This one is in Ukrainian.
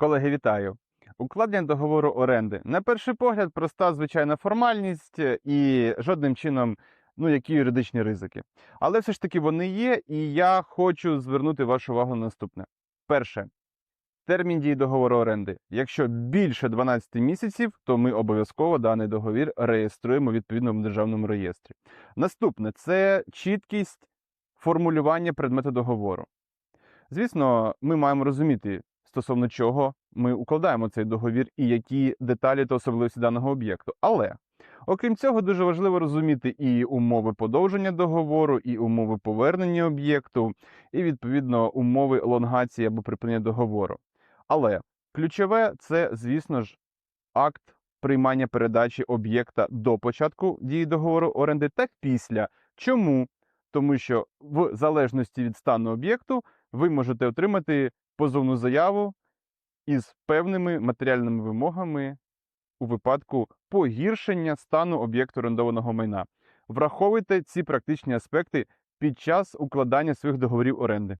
Колеги, вітаю! Укладення договору оренди. На перший погляд, проста звичайна формальність е, і жодним чином ну, які юридичні ризики. Але все ж таки вони є, і я хочу звернути вашу увагу на наступне. Перше. Термін дії договору оренди. Якщо більше 12 місяців, то ми обов'язково даний договір реєструємо в державному реєстрі. Наступне це чіткість формулювання предмету договору. Звісно, ми маємо розуміти, стосовно чого ми укладаємо цей договір і які деталі та особливості даного об'єкту. Але окрім цього, дуже важливо розуміти і умови подовження договору, і умови повернення об'єкту, і відповідно умови елонгації або припинення договору. Але ключове це, звісно ж, акт приймання передачі об'єкта до початку дії договору оренди та після. Чому? Тому що в залежності від стану об'єкту ви можете отримати позовну заяву із певними матеріальними вимогами у випадку погіршення стану об'єкту орендованого майна. Враховуйте ці практичні аспекти під час укладання своїх договорів оренди.